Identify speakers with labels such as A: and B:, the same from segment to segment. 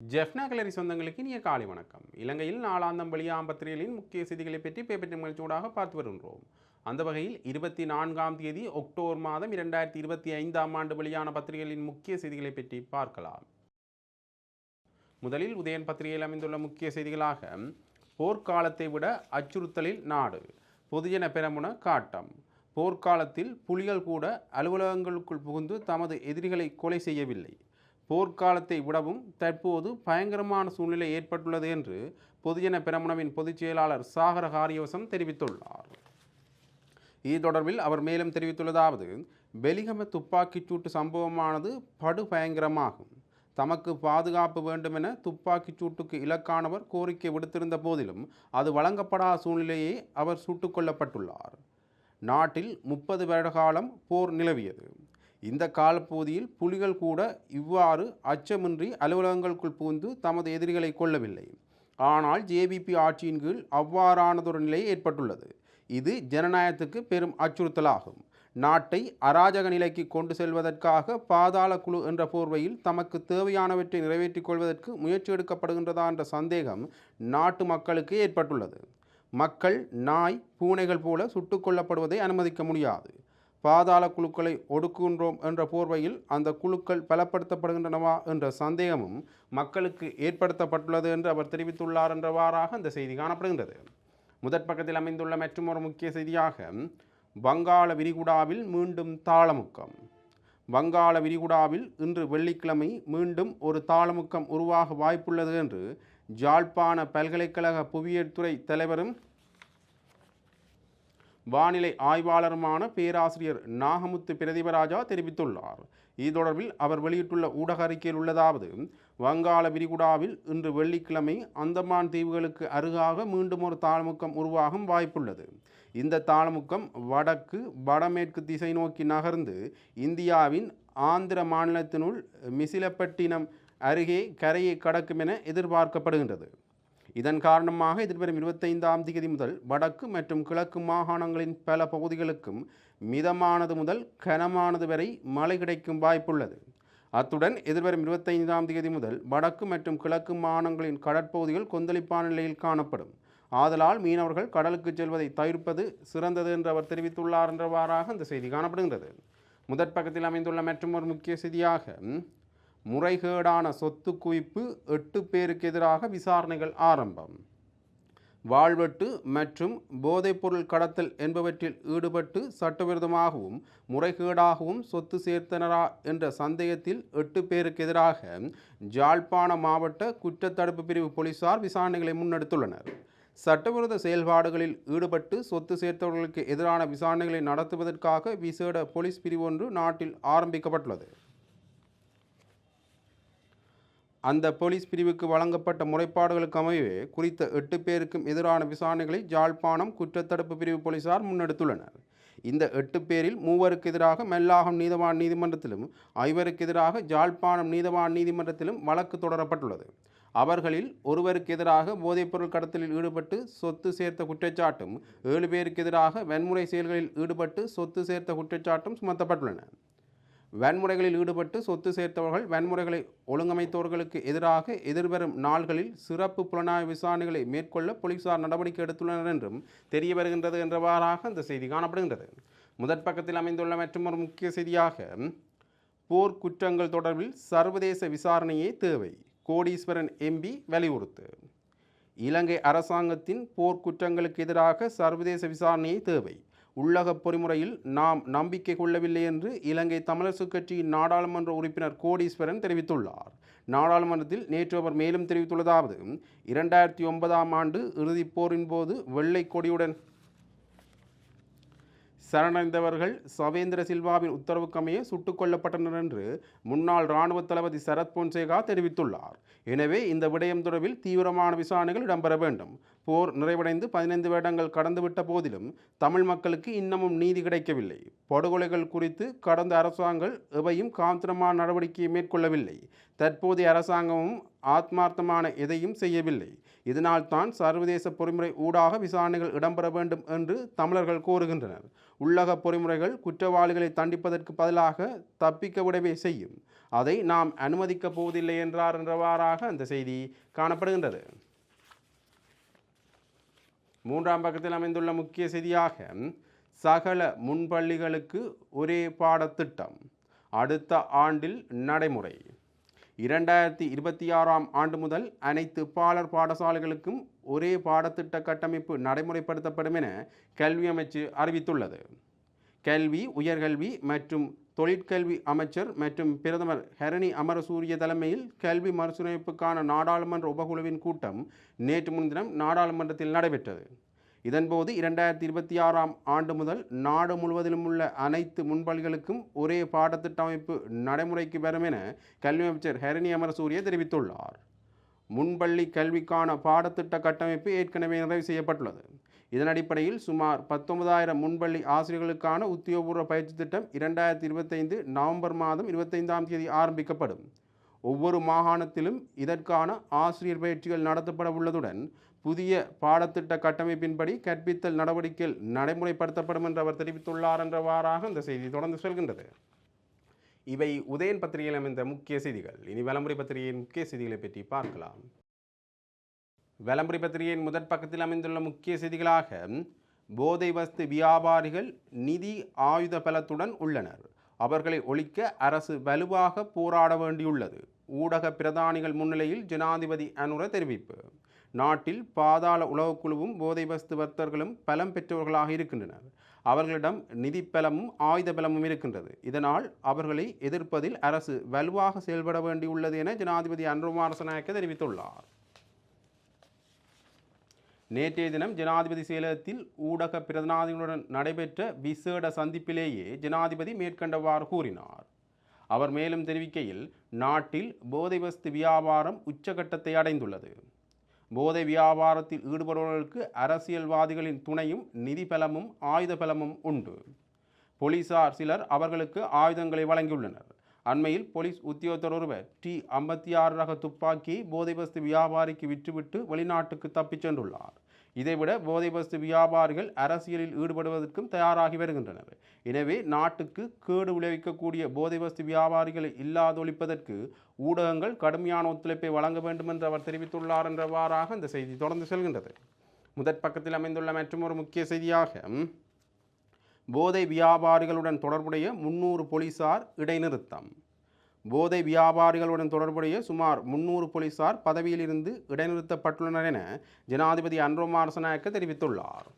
A: ஜெஃப்னா கலரி சொந்தங்களுக்கு இனிய காலை வணக்கம். இலங்கையில் நாளாந்தம் வெளியாம் பத்திரிகைகளின் முக்கிய செய்திகளை பற்றி பேப்பற்றி நிகழ்ச்சியோடாக பார்த்து வருகின்றோம். அந்த வகையில் இருபத்தி நான்காம் தேதி அக்டோபர் மாதம் இரண்டாயிரத்தி இருபத்தி ஐந்தாம் ஆண்டு வெளியான பத்திரிகைகளின் முக்கிய செய்திகளை பற்றி பார்க்கலாம். முதலில் உதயன் பத்திரிகையில் அமைந்துள்ள முக்கிய செய்திகளாக போர்க்காலத்தை விட அச்சுறுத்தலில் நாடு பொதுஜன பெரமுன காட்டம். போர்க்காலத்தில் புலிகள் கூட அலுவலகங்களுக்குள் புகுந்து தமது எதிரிகளை கொலை செய்யவில்லை. போர்க்காலத்தை விடவும் தற்போது பயங்கரமான சூழ்நிலை ஏற்பட்டுள்ளது என்று பொதுஜன பெரமுனவின் பொதுச் செயலாளர் சாகர ஹாரியவசம் தெரிவித்துள்ளார். இது தொடர்பில் அவர் மேலும் தெரிவித்துள்ளதாவது பெலிகம துப்பாக்கிச் சூட்டு சம்பவமானது படு பயங்கரமாகும் தமக்கு பாதுகாப்பு வேண்டுமென துப்பாக்கிச் சூட்டுக்கு இலக்கானவர் கோரிக்கை விடுத்திருந்த போதிலும் அது வழங்கப்படாத சூழ்நிலையே அவர் சுட்டுக் கொல்லப்பட்டுள்ளார். நாட்டில் முப்பது வருட காலம் போர் நிலவியது. இந்த காலப்பகுதியில் புலிகள் கூட இவ்வாறு அச்சமின்றி அலுவலகங்களுக்குள் புகுந்து தமது எதிரிகளை கொள்ளவில்லை ஆனால் ஜேபிபி ஆட்சியின் கீழ் அவ்வாறானதொரு நிலை ஏற்பட்டுள்ளது. இது ஜனநாயகத்துக்கு பெரும் அச்சுறுத்தலாகும். நாட்டை அராஜக நிலைக்கு கொண்டு செல்வதற்காக பாதாள குழு என்ற போர்வையில் தமக்கு தேவையானவற்றை நிறைவேற்றிக் கொள்வதற்கு முயற்சி எடுக்கப்படுகின்றதா என்ற சந்தேகம் நாட்டு மக்களுக்கு ஏற்பட்டுள்ளது. மக்கள் நாய் பூனைகள் போல சுட்டுக் கொல்லப்படுவதை அனுமதிக்க முடியாது. பாதாள குழுக்களை ஒடுக்குகின்றோம் என்ற போர்வையில் அந்த குழுக்கள் பலப்படுத்தப்படுகின்றனவா என்ற சந்தேகமும் மக்களுக்கு ஏற்படுத்தப்பட்டுள்ளது என்று அவர் தெரிவித்துள்ளார் என்றவாறாக அந்த செய்தி காணப்படுகின்றது. முதற் பக்கத்தில் அமைந்துள்ள மற்றொரு முக்கிய செய்தியாக வங்காள விரிகுடாவில் மீண்டும் தாளமுக்கம். வங்காள விரிகுடாவில் இன்று வெள்ளிக்கிழமை மீண்டும் ஒரு தாளமுக்கம் உருவாக வாய்ப்புள்ளது என்று ஜாழ்ப்பாண பல்கலைக்கழக புவியியல் துறை தலைவரும் வானிலை ஆய்வாளருமான பேராசிரியர் நாகமுத்து பிரதிபராஜா தெரிவித்துள்ளார். இது தொடர்பில் அவர் வெளியிட்டுள்ள ஊடக அறிக்கையில் உள்ளதாவது வங்காள விரிகுடாவில் இன்று வெள்ளிக்கிழமை அந்தமான் தீவுகளுக்கு அருகாக மீண்டும் ஒரு தாழ்முக்கம் உருவாகும் வாய்ப்புள்ளது. இந்த தாழ்முக்கம் வடக்கு வடமேற்கு திசை நோக்கி நகர்ந்து இந்தியாவின் ஆந்திர மாநிலத்தினுள் மிசிலப்பட்டினம் அருகே கரையை கடக்கும் என எதிர்பார்க்கப்படுகின்றது. இதன் காரணமாக எதிர்வரும் இருபத்தைந்தாம் தேதி முதல் வடக்கு மற்றும் கிழக்கு மாகாணங்களின் பல பகுதிகளுக்கும் மிதமானது முதல் கனமானது வரை மழை கிடைக்கும் வாய்ப்புள்ளது. அத்துடன் எதிர்வரும் இருபத்தைந்தாம் தேதி முதல் வடக்கு மற்றும் கிழக்கு மாகாணங்களின் கடற்பகுதிகள் கொந்தளிப்பான நிலையில் காணப்படும். ஆதலால் மீனவர்கள் கடலுக்கு செல்வதை தவிர்ப்பது சிறந்தது என்று அவர் தெரிவித்துள்ளார் என்றவாறாக அந்த செய்தி காணப்படுகின்றது. முதற் பக்கத்தில் அமைந்துள்ள மற்றும் ஒரு முக்கிய செய்தியாக முறைகேடான சொத்து குவிப்பு எட்டு பேருக்கு எதிராக விசாரணைகள் ஆரம்பம். வாழ்வெட்டு மற்றும் போதைப்பொருள் கடத்தல் என்பவற்றில் ஈடுபட்டு சட்டவிரோதமாகவும் முறைகேடாகவும் சொத்து சேர்த்தனரா என்ற சந்தேகத்தில் எட்டு பேருக்கு எதிராக ஜாழ்ப்பாண மாவட்ட குற்றத்தடுப்பு பிரிவு போலீசார் விசாரணைகளை முன்னெடுத்துள்ளனர். சட்டவிரோத செயல்பாடுகளில் ஈடுபட்டு சொத்து சேர்த்தவர்களுக்கு எதிரான விசாரணைகளை நடத்துவதற்காக விசேட போலீஸ் பிரிவு ஒன்று நாட்டில் ஆரம்பிக்கப்பட்டுள்ளது. அந்த போலீஸ் பிரிவுக்கு வழங்கப்பட்ட முறைப்பாடுகளுக்கு அமைவே குறித்த எட்டு பேருக்கும் எதிரான விசாரணைகளை ஜாழ்ப்பாணம் குற்றத்தடுப்பு பிரிவு போலீசார் முன்னெடுத்துள்ளனர். இந்த எட்டு பேரில் மூவருக்கு எதிராக மெல்லாகம் நீதவான் நீதிமன்றத்திலும் ஐவருக்கு எதிராக ஜாழ்ப்பாணம் நீதவான் நீதிமன்றத்திலும் வழக்கு தொடரப்பட்டுள்ளது. அவர்களில் ஒருவருக்கு எதிராக போதைப்பொருள் கடத்தலில் ஈடுபட்டு சொத்து சேர்த்த குற்றச்சாட்டும் ஏழு பேருக்கு எதிராக வன்முறை செயல்களில் ஈடுபட்டு சொத்து சேர்த்த குற்றச்சாட்டும் சுமத்தப்பட்டுள்ளன. வன்முறைகளில் ஈடுபட்டு சொத்து சேர்த்தவர்கள் வன்முறைகளை ஒழுங்கமைத்தவர்களுக்கு எதிராக எதிர்வரும் நாள்களில் சிறப்பு புலனாய்வு விசாரணைகளை மேற்கொள்ள போலீசார் நடவடிக்கை எடுத்துள்ளனர் என்றும் தெரிய வருகின்றது என்றவாறாக அந்த செய்தி காணப்படுகின்றது. முதற் பக்கத்தில் அமைந்துள்ள மற்றொரு முக்கிய செய்தியாக போர் குற்றங்கள் தொடர்பில் சர்வதேச விசாரணையே தேவை கோடீஸ்வரன் எம்பி வலியுறுத்து. இலங்கை அரசாங்கத்தின் போர்க்குற்றங்களுக்கு எதிராக சர்வதேச விசாரணையை தேவை உள்ளக பொறிமுறையில் நாம் நம்பிக்கை கொள்ளவில்லை என்று இலங்கை தமிழரசு கட்சியின் நாடாளுமன்ற உறுப்பினர் கோடீஸ்வரன் தெரிவித்துள்ளார். நாடாளுமன்றத்தில் நேற்று அவர் மேலும் தெரிவித்துள்ளதாவது இரண்டாயிரத்தி ஒன்பதாம் ஆண்டு இறுதிப் போரின் போது வெள்ளை கொடியுடன் சரணடைந்தவர்கள் சவேந்திர சில்வாவின் உத்தரவுக்கமைய சுட்டுக் கொல்லப்பட்டனர் என்று முன்னாள் இராணுவ தளபதி சரத் பொன்சேகா தெரிவித்துள்ளார். எனவே இந்த விடயம் தொடர்பில் தீவிரமான விசாரணைகள் இடம்பெற வேண்டும். போர் நிறைவடைந்து பதினைந்து வருடங்கள் கடந்துவிட்ட போதிலும் தமிழ் மக்களுக்கு இன்னமும் நீதி கிடைக்கவில்லை. படுகொலைகள் குறித்து கடந்த அரசாங்கங்கள் எவையும் காந்திரமான நடவடிக்கையை மேற்கொள்ளவில்லை. தற்போதைய அரசாங்கமும் ஆத்மார்த்தமான எதையும் செய்யவில்லை. இதனால் தான் சர்வதேச பொறிமுறை ஊடாக விசாரணைகள் இடம்பெற வேண்டும் என்று தமிழர்கள் கோருகின்றனர். உள்ளக பொறிமுறைகள் குற்றவாளிகளை தண்டிப்பதற்கு பதிலாக தப்பிக்க விடவே செய்யும். அதை நாம் அனுமதிக்கப் போவதில்லை என்றார் என்றவாறாக அந்த செய்தி காணப்படுகின்றது. மூன்றாம் பக்கத்தில் அமைந்துள்ள முக்கிய செய்தியாக சகல முன்பள்ளிகளுக்கு ஒரே பாடத்திட்டம். அடுத்த ஆண்டில் நடைமுறை. இரண்டாயிரத்தி இருபத்தி ஆறாம் ஆண்டு முதல் அனைத்து பாலர் பாடசாலைகளுக்கும் ஒரே பாடத்திட்ட கட்டமைப்பு நடைமுறைப்படுத்தப்படும் என கல்வி அமைச்சு அறிவித்துள்ளது. கல்வி உயர்கல்வி மற்றும் தொழிற்கல்வி அமைச்சர் மற்றும் பிரதமர் ஹரணி அமரசூரிய தலைமையில் கல்வி மறுசீரமைப்புக்கான நாடாளுமன்ற உபகுழுவின் கூட்டம் நேற்று முன்தினம் நாடாளுமன்றத்தில் நடைபெற்றது. இதன்போது இரண்டாயிரத்தி இருபத்தி ஆறாம் ஆண்டு முதல் நாடு முழுவதிலும் உள்ள அனைத்து முன்பள்ளிகளுக்கும் ஒரே பாடத்திட்ட அமைப்பு நடைமுறைக்கு வரும் என கல்வி அமைச்சர் ஹரணி அமரசூரிய தெரிவித்துள்ளார். முன்பள்ளி கல்விக்கான பாடத்திட்ட கட்டமைப்பு ஏற்கனவே நிறைவு செய்யப்பட்டுள்ளது. இதன் அடிப்படையில் சுமார் பத்தொன்பதாயிரம் முன்பள்ளி ஆசிரியர்களுக்கான உத்தியோகபூர்வ பயிற்சி திட்டம் இரண்டாயிரத்தி இருபத்தைந்து நவம்பர் மாதம் இருபத்தைந்தாம் தேதி ஆரம்பிக்கப்படும். ஒவ்வொரு மாகாணத்திலும் இதற்கான ஆசிரியர் பயிற்சிகள் நடத்தப்பட உள்ளதுடன் புதிய பாடத்திட்ட கட்டமைப்பின்படி கற்பித்தல் நடவடிக்கைகள் நடைமுறைப்படுத்தப்படும் என்று அவர் தெரிவித்துள்ளார் என்றவாறாக இந்த செய்தி தொடர்ந்து செல்கின்றது. இவை உதயன் பத்திரிகையில் அமைந்த முக்கிய செய்திகள். இனி வலமுறை பத்திரிகையின் முக்கிய செய்திகளை பற்றி பார்க்கலாம். வலம்புரி பத்திரிகையின் முதற் பக்கத்தில் அமைந்துள்ள முக்கிய செய்திகளாக போதை வஸ்து வியாபாரிகள் நிதி ஆயுத பலத்துடன் உள்ளனர். அவர்களை ஒழிக்க அரசு வலுவாக போராட வேண்டியுள்ளது. ஊடக பிரதானிகள் முன்னிலையில் ஜனாதிபதி அனுர தெரிவிப்பு. நாட்டில் பாதாள உளவுக்குழுவும் போதை வஸ்து வர்த்தர்களும் பலம் பெற்றவர்களாக இருக்கின்றனர். அவர்களிடம் நிதி பலமும் ஆயுத பலமும் இருக்கின்றது. இதனால் அவர்களை எதிர்ப்பதில் அரசு வலுவாக செயல்பட வேண்டியுள்ளது என ஜனாதிபதி அன்ருமாரசநாயக்க தெரிவித்துள்ளார். நேற்றைய தினம் ஜனாதிபதி செயலகத்தில் ஊடக பிரதிநிதிகளுடன் நடைபெற்ற விசேட சந்திப்பிலேயே ஜனாதிபதி மேற்கண்டவாறு கூறினார். அவர் மேலும் தெரிவிக்கையில் நாட்டில் போதை வஸ்து வியாபாரம் உச்சகட்டத்தை அடைந்துள்ளது. போதை வியாபாரத்தில் ஈடுபடுபவர்களுக்கு அரசியல்வாதிகளின் துணையும் நிதி பலமும் ஆயுத பலமும் உண்டு. போலீசார் சிலர் அவர்களுக்கு ஆயுதங்களை வழங்கியுள்ளனர். அண்மையில் போலீஸ் உத்தியோகத்தர் ஒருவர் டி ஐம்பத்தி ஆறு ரக துப்பாக்கி போதை வஸ்து வியாபாரிக்கு விற்றுவிட்டு வெளிநாட்டுக்கு தப்பிச் சென்றுள்ளார். இதைவிட போதைவஸ்து வியாபாரிகள் அரசியலில் ஈடுபடுவதற்கும் தயாராகி வருகின்றனர். எனவே நாட்டுக்கு கேடு விளைவிக்கக்கூடிய போதைவஸ்து வியாபாரிகளை இல்லாதொழிப்பதற்கு ஊடகங்கள் கடுமையான ஒத்துழைப்பை வழங்க வேண்டும் என்று அவர் தெரிவித்துள்ளார் என்றவாறாக இந்த செய்தி தொடர்ந்து செல்கின்றது. முதற் பக்கத்தில் அமைந்துள்ள மற்றொரு முக்கிய செய்தியாக போதை வியாபாரிகளுடன் தொடர்புடைய முன்னூறு போலீசார் இடைநிறுத்தம். போதை வியாபாரிகளுடன் தொடர்புடைய சுமார் முன்னூறு போலீசார் பதவியிலிருந்து இடைநிறுத்தப்பட்டுள்ளனர் என ஜனாதிபதி அன்ரோமாரசநாயக்க தெரிவித்துள்ளார்.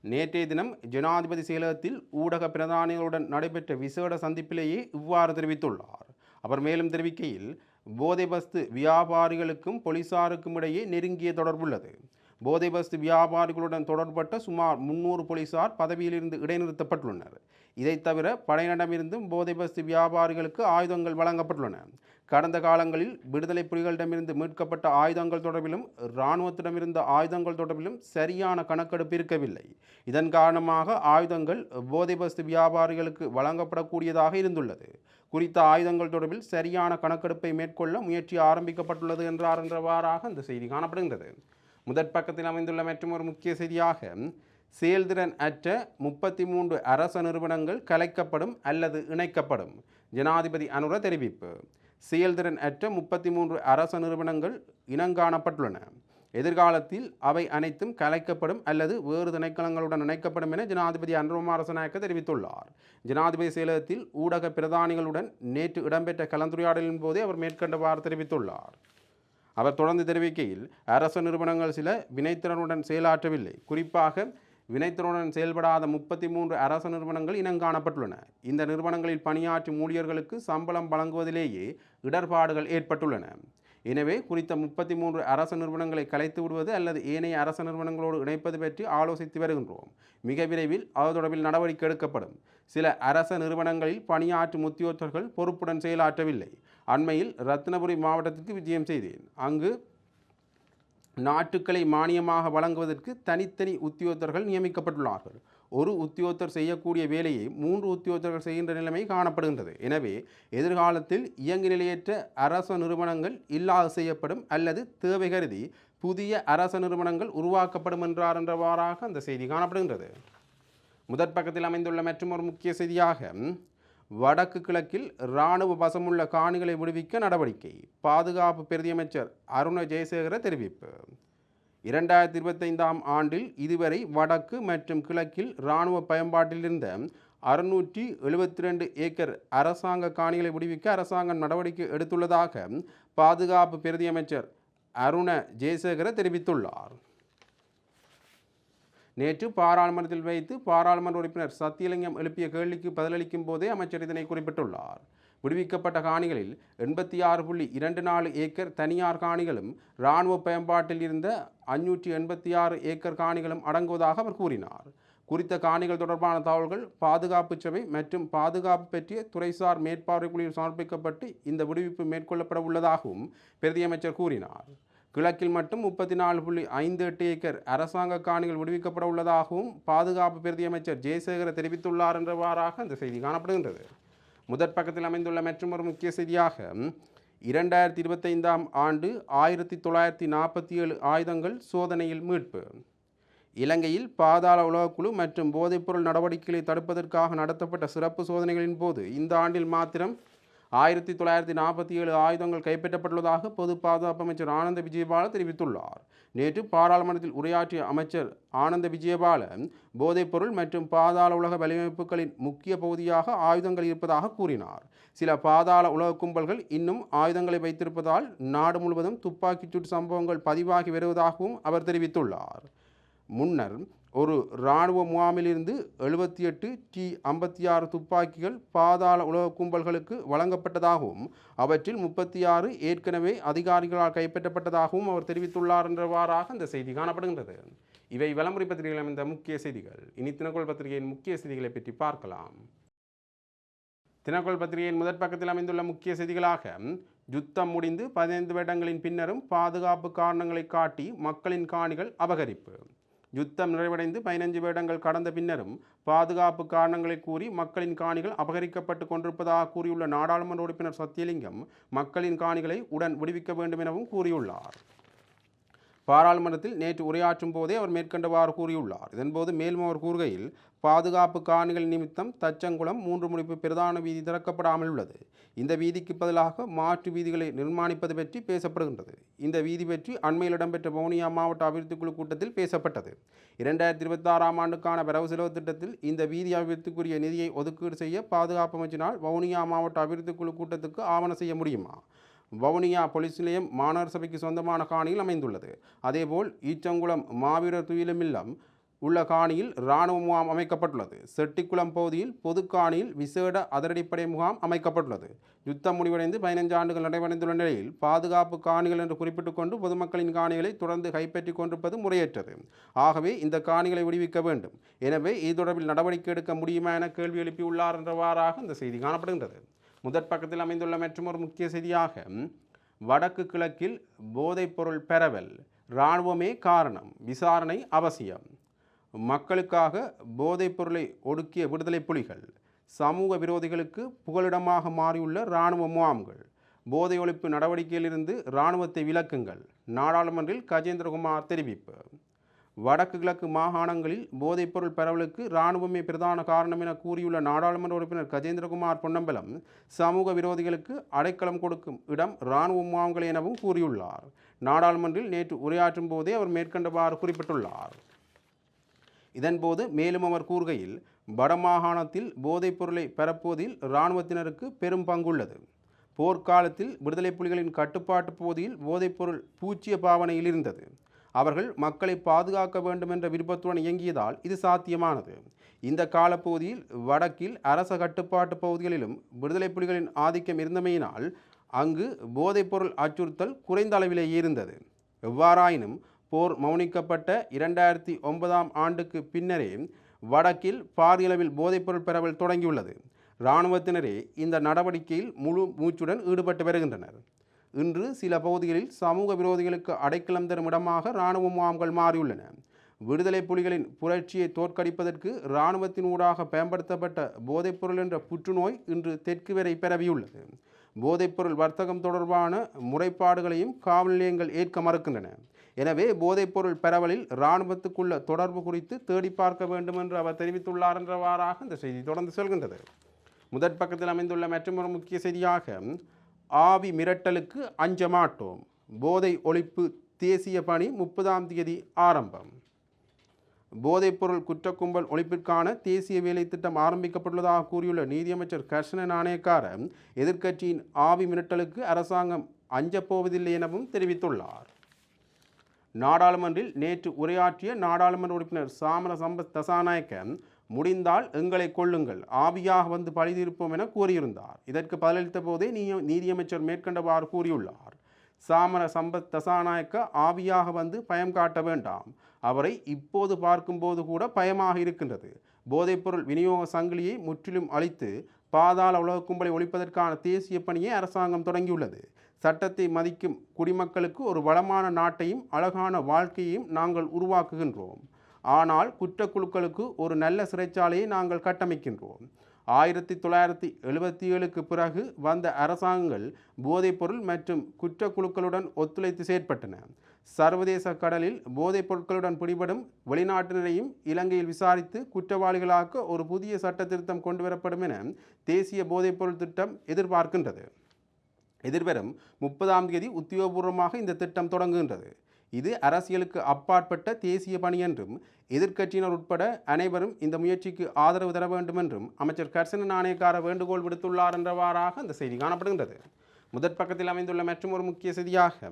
A: நேற்றைய தினம் ஜனாதிபதி செயலகத்தில் ஊடக பிரதானிகளுடன் நடைபெற்ற விசேட சந்திப்பிலேயே இவ்வாறு தெரிவித்துள்ளார். அவர் மேலும் தெரிவிக்கையில் போதை பஸ்து வியாபாரிகளுக்கும் போலீசாருக்கும் இடையே நெருங்கிய தொடர்புள்ளது. போதை வஸ்து வியாபாரிகளுடன் தொடர்பட்ட சுமார் முன்னூறு போலீசார் பதவியிலிருந்து இடைநிறுத்தப்பட்டுள்ளனர். இதைத் தவிர படையினரிடமிருந்தும் போதை வஸ்து வியாபாரிகளுக்கு ஆயுதங்கள் வழங்கப்பட்டுள்ளன. கடந்த காலங்களில் விடுதலை புலிகளிடமிருந்து மீட்கப்பட்ட ஆயுதங்கள் தொடர்பிலும் இராணுவத்திடமிருந்த ஆயுதங்கள் தொடர்பிலும் சரியான கணக்கெடுப்பு இருக்கவில்லை. இதன் காரணமாக ஆயுதங்கள் போதை வஸ்து வியாபாரிகளுக்கு வழங்கப்படக்கூடியதாக இருந்துள்ளது. குறித்த ஆயுதங்கள் தொடர்பில் சரியான கணக்கெடுப்பை மேற்கொள்ள முயற்சி ஆரம்பிக்கப்பட்டுள்ளது என்றார் என்றவாறாக இந்த செய்தி காணப்படுகின்றது. முதற் பக்கத்தில் அமைந்துள்ள மற்றும் ஒரு முக்கிய செய்தியாக செயல்திறன் அற்ற முப்பத்தி மூன்று அரச நிறுவனங்கள் கலைக்கப்படும் அல்லது இணைக்கப்படும். ஜனாதிபதி அனுர தெரிவிப்பு. செயல்திறன் அற்ற முப்பத்தி மூன்று அரச நிறுவனங்கள் இனங்காணப்பட்டுள்ளன. எதிர்காலத்தில் அவை அனைத்தும் கலைக்கப்படும் அல்லது வேறு திணைக்களங்களுடன் இணைக்கப்படும் என ஜனாதிபதி அன்ரோமாரசநாயக்க தெரிவித்துள்ளார். ஜனாதிபதி செயலகத்தில் ஊடக பிரதானிகளுடன் நேற்று இடம்பெற்ற கலந்துரையாடலின் போதே அவர் மேற்கண்டவாறு தெரிவித்துள்ளார். அவர் தொடர்ந்து தெரிவிக்கையில் அரசு நிறுவனங்கள் சில வினைத்திறனுடன் செயலாற்றவில்லை. குறிப்பாக வினைத்திறனுடன் செயல்படாத முப்பத்தி மூன்று அரசு நிறுவனங்கள் இனங்காணப்பட்டுள்ளன இந்த நிறுவனங்களில் பணியாற்றும் ஊழியர்களுக்கு சம்பளம் வழங்குவதிலேயே இடர்பாடுகள் ஏற்பட்டுள்ளன. எனவே குறித்த முப்பத்தி மூன்று அரசு நிறுவனங்களை கலைத்து விடுவது அல்லது ஏனைய அரசு நிறுவனங்களோடு இணைப்பது பற்றி ஆலோசித்து வருகின்றோம். மிக விரைவில் அது தொடர்பில் நடவடிக்கை எடுக்கப்படும். சில அரச நிறுவனங்களில் பணியாற்றும் உத்தியோகர்கள் பொறுப்புடன் செயலாற்றவில்லை. அண்மையில் ரத்னபுரி மாவட்டத்திற்கு விஜயம் செய்தேன். அங்கு நாட்டுக்களை மானியமாக வழங்குவதற்கு தனித்தனி உத்தியோகத்தர்கள் நியமிக்கப்பட்டுள்ளார்கள். ஒரு உத்தியோகத்தர் செய்யக்கூடிய வேலையை மூன்று உத்தியோகத்தர்கள் செய்கின்ற நிலைமை காணப்படுகின்றது. எனவே எதிர்காலத்தில் இயங்கு நிலையற்ற அரச நிறுவனங்கள் இல்லாது செய்யப்படும் அல்லது தேவை கருதி புதிய அரச நிறுவனங்கள் உருவாக்கப்படும் என்றார் என்றவாறாக அந்த செய்தி காணப்படுகின்றது. முதற் பக்கத்தில் அமைந்துள்ள மற்றும் ஒரு முக்கிய செய்தியாக வடக்கு கிழக்கில் இராணுவ வசமுள்ள காணிகளை விடுவிக்க நடவடிக்கை. பாதுகாப்பு பிரதியமைச்சர் அருண ஜெயசேகர தெரிவிப்பு. இரண்டாயிரத்தி இருபத்தைந்தாம் ஆண்டில் இதுவரை வடக்கு மற்றும் கிழக்கில் இராணுவ பயன்பாட்டில் இருந்த அறுநூற்றி எழுபத்தி ரெண்டு ஏக்கர் அரசாங்க காணிகளை விடுவிக்க அரசாங்கம் நடவடிக்கை எடுத்துள்ளதாக பாதுகாப்பு பிரதியமைச்சர் அருண ஜெயசேகர தெரிவித்துள்ளார். நேற்று பாராளுமன்றத்தில் வைத்து பாராளுமன்ற உறுப்பினர் சத்தியலிங்கம் எழுப்பிய கேள்விக்கு பதிலளிக்கும் போதே அமைச்சர் இதனை குறிப்பிட்டுள்ளார். விடுவிக்கப்பட்ட காணிகளில் எண்பத்தி ஆறு புள்ளி இரண்டு நாலு ஏக்கர் தனியார் காணிகளும் இராணுவ பயன்பாட்டில் இருந்த அஞ்சூற்றி எண்பத்தி ஆறு ஏக்கர் காணிகளும் அடங்குவதாக அவர் கூறினார். குறித்த காணிகள் தொடர்பான தகவல்கள் பாதுகாப்பு சபை மற்றும் பாதுகாப்பு பற்றிய துறைசார் மேற்பார்வை குழுவில் சமர்ப்பிக்கப்பட்டு இந்த விடுவிப்பு மேற்கொள்ளப்பட உள்ளதாகவும் பிரதியமைச்சர் கூறினார். கிழக்கில் மட்டும் முப்பத்தி நாலு புள்ளி ஐந்து எட்டு ஏக்கர் அரசாங்க காணிகள் விடுவிக்கப்பட உள்ளதாகவும் பாதுகாப்பு பிரதியமைச்சர் ஜெயசேகர தெரிவித்துள்ளார் என்றவாறாக அந்த செய்தி காணப்படுகின்றது. முதற் பக்கத்தில் அமைந்துள்ள மற்றொரு முக்கிய செய்தியாக இரண்டாயிரத்தி இருபத்தைந்தாம் ஆண்டு ஆயிரத்தி தொள்ளாயிரத்தி நாற்பத்தி ஏழு ஆயுதங்கள் சோதனையில் மீட்பு. இலங்கையில் பாதாள உலகக்குழு மற்றும் போதைப்பொருள் நடவடிக்கைகளை தடுப்பதற்காக நடத்தப்பட்ட சிறப்பு சோதனைகளின் போது இந்த ஆண்டில் மாத்திரம் ஆயிரத்தி தொள்ளாயிரத்தி நாற்பத்தி ஏழு ஆயுதங்கள் கைப்பற்றப்பட்டுள்ளதாக பொது பாதுகாப்பு அமைச்சர் ஆனந்த விஜயபால தெரிவித்துள்ளார். நேற்று பாராளுமன்றத்தில் உரையாற்றிய அமைச்சர் ஆனந்த விஜயபால போதைப்பொருள் மற்றும் பாதாள உலக வலையமைப்புகளின் முக்கிய பகுதியாக ஆயுதங்கள் இருப்பதாக கூறினார். சில பாதாள உலக கும்பல்கள் இன்னும் ஆயுதங்களை வைத்திருப்பதால் நாடு முழுவதும் துப்பாக்கிச் சூட்டு சம்பவங்கள் பதிவாகி வருவதாகவும் அவர் தெரிவித்துள்ளார். முன்னர் ஒரு இராணுவ முகாமிலிருந்து எழுபத்தி எட்டு டி ஐம்பத்தி ஆறு துப்பாக்கிகள் பாதாள உலக கும்பல்களுக்கு வழங்கப்பட்டதாகவும் அவற்றில் முப்பத்தி ஆறு ஏற்கனவே அதிகாரிகளால் கைப்பற்றப்பட்டதாகவும் அவர் தெரிவித்துள்ளார் என்றவாறாக இந்த செய்தி காணப்படுகின்றது. இவை விளம்பரி பத்திரிகையில் அமைந்த முக்கிய செய்திகள். இனி தினக்கோள் பத்திரிகையின் முக்கிய செய்திகளை பற்றி பார்க்கலாம். தினக்கோள் பத்திரிகையின் முதற் பக்கத்தில் அமைந்துள்ள முக்கிய செய்திகளாக யுத்தம் முடிந்து பதினைந்து வருடங்களின் பின்னரும் பாதுகாப்பு காரணங்களை காட்டி மக்களின் காணிகள் அபகரிப்பு. யுத்தம் நிறைவடைந்து பதினைஞ்சு வருடங்கள் கடந்த பின்னரும் பாதுகாப்பு காரணங்களை கூறி மக்களின் காணிகள் அபகரிக்கப்பட்டு கொண்டிருப்பதாக கூறியுள்ள நாடாளுமன்ற உறுப்பினர் சத்தியலிங்கம் மக்களின் காணிகளை உடன் விடுவிக்க வேண்டும் எனவும் கூறியுள்ளார். பாராளுமன்றத்தில் நேற்று உரையாற்றும் போதே அவர் மேற்கண்டவாறு கூறியுள்ளார். இதன்போது மேலும் அவர் கூறுகையில் பாதுகாப்பு காணிகள் நிமித்தம் தச்சங்குளம் மூன்று முடிப்பு பிரதான வீதி திறக்கப்படாமல் உள்ளது. இந்த வீதிக்கு பதிலாக மாற்று வீதிகளை நிர்மாணிப்பது பற்றி பேசப்படுகின்றது. இந்த வீதி பற்றி அண்மையில் இடம்பெற்ற வவுனியா மாவட்ட அபிவிருத்தி குழு கூட்டத்தில் பேசப்பட்டது. இரண்டாயிரத்தி இருபத்தாறாம் ஆண்டுக்கான வரவு செலவு திட்டத்தில் இந்த வீதி அபிவிருத்திக்குரிய நிதியை ஒதுக்கீடு செய்ய பாதுகாப்பு அமைச்சினால் வவுனியா மாவட்ட அபிவிருத்தி குழு கூட்டத்துக்கு ஆவணம் செய்ய முடியுமா? வவுனியா போலீஸ் நிலையம் மாநகர சபைக்கு சொந்தமான காணியில் அமைந்துள்ளது. அதேபோல் ஈச்சங்குளம் மாவீரர் துயிலுமில்லம் உள்ள காணியில் இராணுவ முகாம் அமைக்கப்பட்டுள்ளது. செட்டிக்குளம் பகுதியில் பொது காணியில் விசேட அதிரடிப்படை முகாம் அமைக்கப்பட்டுள்ளது. யுத்தம் முடிவடைந்து பதினைந்து ஆண்டுகள் நடைபெறந்துள்ள நிலையில் பாதுகாப்பு காணிகள் என்று குறிப்பிட்டுக் கொண்டு பொதுமக்களின் காணிகளை தொடர்ந்து கைப்பற்றிக் கொண்டிருப்பது முறையற்றது. ஆகவே இந்த காணிகளை விடுவிக்க வேண்டும். எனவே இது தொடர்பில் நடவடிக்கை எடுக்க முடியுமா என கேள்வி எழுப்பியுள்ளார் என்றவாறாக இந்த செய்தி காணப்படுகின்றது. முதற் பக்கத்தில் அமைந்துள்ள மற்றொரு முக்கிய செய்தியாக வடக்கு கிழக்கில் போதைப்பொருள் பெறவல் இராணுவமே காரணம் விசாரணை அவசியம். மக்களுக்காக போதைப்பொருளை ஒடுக்கிய விடுதலை புலிகள் சமூக விரோதிகளுக்கு புகலிடமாக மாறியுள்ள இராணுவ முகாம்கள். போதை ஒழிப்பு நடவடிக்கையிலிருந்து இராணுவத்தை விலக்குங்கள் நாடாளுமன்றில் கஜேந்திரகுமார் தெரிவிப்பு. வடக்கு கிழக்கு மாகாணங்களில் போதைப்பொருள் பரவலுக்கு இராணுவமே பிரதான காரணம் என கூறியுள்ள நாடாளுமன்ற உறுப்பினர் கஜேந்திரகுமார் பொன்னம்பலம் சமூக விரோதிகளுக்கு அடைக்கலம் கொடுக்கும் இடம் இராணுவ முகாம்கள் எனவும் கூறியுள்ளார். நாடாளுமன்றில் நேற்று உரையாற்றும் போதே அவர் மேற்கண்டவாறு குறிப்பிட்டுள்ளார். இதன்போது மேலும் அவர் கூறுகையில் வடமாகாணத்தில் போதைப்பொருளை பரப்புவதில் இராணுவத்தினருக்கு பெரும் பங்குள்ளது. போர்க்காலத்தில் விடுதலை புலிகளின் கட்டுப்பாட்டு பகுதியில் போதைப்பொருள் பூச்சிய பாவனையில் இருந்தது. அவர்கள் மக்களை பாதுகாக்க வேண்டும் என்ற விருப்பத்துடன் இயங்கியதால் இது சாத்தியமானது. இந்த காலப்பகுதியில் வடக்கில் அரச கட்டுப்பாட்டு பகுதிகளிலும் விடுதலை புலிகளின் ஆதிக்கம் இருந்தமையினால் அங்கு போதைப்பொருள் அச்சுறுத்தல் குறைந்த அளவிலேயே இருந்தது. எவ்வாறாயினும் போர் மௌனிக்கப்பட்ட இரண்டாயிரத்தி ஒன்பதாம் ஆண்டுக்கு பின்னரே வடக்கில் பாரியளவில் போதைப்பொருள் பரவல் தொடங்கியுள்ளது. இராணுவத்தினரே இந்த நடவடிக்கையில் முழு மூச்சுடன் ஈடுபட்டு வருகின்றனர். இன்று சில பகுதிகளில் சமூக விரோதிகளுக்கு அடைக்கலம் தரும் இடமாக இராணுவ முகாம்கள் மாறியுள்ளன. விடுதலை புலிகளின் புரட்சியை தோற்கடிப்பதற்கு இராணுவத்தின் ஊடாக பயன்படுத்தப்பட்ட போதைப்பொருள் என்ற புற்றுநோய் இன்று தெற்கு வரை பரவியுள்ளது. போதைப்பொருள் வர்த்தகம் தொடர்பான முறைப்பாடுகளையும் காவல் நிலையங்கள் ஏற்க மறுக்கின்றன. எனவே போதைப்பொருள் பரவலில் இராணுவத்துக்குள்ள தொடர்பு குறித்து தேடி பார்க்க வேண்டும் என்று அவர் தெரிவித்துள்ளார் என்றவாறாக இந்த செய்தி தொடர்ந்து செல்கின்றது. முதற் பக்கத்தில் அமைந்துள்ள மற்றொரு முக்கிய செய்தியாக ஆவி மிரட்டலுக்கு அஞ்ச மாட்டோம் போதை ஒழிப்பு தேசிய பணி முப்பதாம் தேதி ஆரம்பம். போதைப்பொருள் குற்றக்கும்பல் ஒழிப்பிற்கான தேசிய வேலை திட்டம் ஆரம்பிக்கப்பட்டுள்ளதாக கூறியுள்ள நீதியமைச்சர் கர்ஷன நாணயக்கார எதிர்க்கட்சியின் ஆவி மிரட்டலுக்கு அரசாங்கம் அஞ்சப்போவதில்லை எனவும் தெரிவித்துள்ளார். நாடாளுமன்றில் நேற்று உரையாற்றிய நாடாளுமன்ற உறுப்பினர் சாமர சம்பத் தசாநாயக்கன் முடிந்தால் எங்களை கொள்ளுங்கள் ஆவியாக வந்து பழிதீர்ப்போம் என கூறியிருந்தார். இதற்கு பதிலளித்த போதே நீ- நீதியமைச்சர் மேற்கண்டவாறு கூறியுள்ளார். சாமர சம்பத் தசாநாயக்க ஆவியாக வந்து பயம் காட்ட வேண்டாம். அவரை இப்போது பார்க்கும்போது கூட பயமாக இருக்கின்றது. போதைப்பொருள் விநியோக சங்கிலியை முற்றிலும் அழித்து பாதாள உலக கும்பலை ஒழிப்பதற்கான தேசிய பணியை அரசாங்கம் தொடங்கியுள்ளது. சட்டத்தை மதிக்கும் குடிமக்களுக்கு ஒரு வளமான நாட்டையும் அழகான வாழ்க்கையையும் நாங்கள் உருவாக்குகின்றோம். ஆனால் குற்றக்குழுக்களுக்கு ஒரு நல்ல சிறைச்சாலையை நாங்கள் கட்டமைக்கின்றோம். ஆயிரத்தி தொள்ளாயிரத்தி எழுபத்தி ஏழுக்கு பிறகு வந்த அரசாங்கங்கள் போதைப்பொருள் மற்றும் குற்றக்குழுக்களுடன் ஒத்துழைத்து செயற்பட்டன. சர்வதேச கடலில் போதைப் பொருட்களுடன் பிடிபடும் வெளிநாட்டினரையும் இலங்கையில் விசாரித்து குற்றவாளிகளாக்க ஒரு புதிய சட்ட திருத்தம் கொண்டுவரப்படும் என தேசிய போதைப்பொருள் திட்டம் எதிர்பார்க்கின்றது. எதிர்வரும் முப்பதாம் தேதி உத்தியோகபூர்வமாக இந்த திட்டம் தொடங்குகின்றது. இது அரசியலுக்கு அப்பாற்பட்ட தேசிய பணி என்றும் எதிர்க்கட்சியினர் உட்பட அனைவரும் இந்த முயற்சிக்கு ஆதரவு தர வேண்டும் என்றும் அமைச்சர் கர்சன நாணயக்கார வேண்டுகோள் விடுத்துள்ளார் என்றவாறாக அந்த செய்தி காணப்படுகின்றது. முதற் பக்கத்தில் அமைந்துள்ள மற்றும் ஒரு முக்கிய செய்தியாக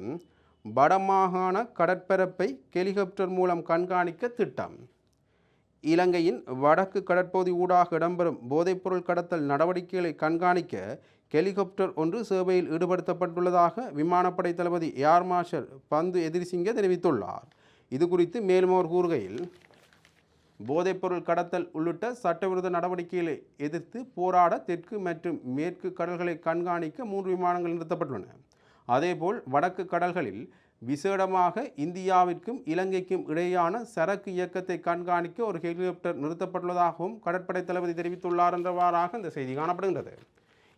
A: வடமாகாண கடற்பரப்பை ஹெலிகாப்டர் மூலம் கண்காணிக்க திட்டம். இலங்கையின் வடக்கு கடற்பகுதி ஊடாக இடம்பெறும் போதைப்பொருள் கடத்தல் நடவடிக்கைகளை கண்காணிக்க ஹெலிகாப்டர் ஒன்று சேவையில் ஈடுபடுத்தப்பட்டுள்ளதாக விமானப்படை தளபதி ஏர் மார்ஷல் பந்து எதிர்சிங்க தெரிவித்துள்ளார். இது குறித்து மேலும் அவர் கூறுகையில் போதைப்பொருள் கடத்தல் உள்ளிட்ட சட்டவிரோத நடவடிக்கைகளை எதிர்த்து போராட தெற்கு மற்றும் மேற்கு கடல்களை கண்காணிக்க மூன்று விமானங்கள் நிறுத்தப்பட்டுள்ளன. அதேபோல் வடக்கு கடல்களில் விசேடமாக இந்தியாவிற்கும் இலங்கைக்கும் இடையேயான சரக்கு இயக்கத்தை கண்காணிக்க ஒரு ஹெலிகாப்டர் நிறுத்தப்பட்டுள்ளதாகவும் கடற்படை தளபதி தெரிவித்துள்ளார் என்றவாறாக இந்த செய்தி காணப்படுகின்றது.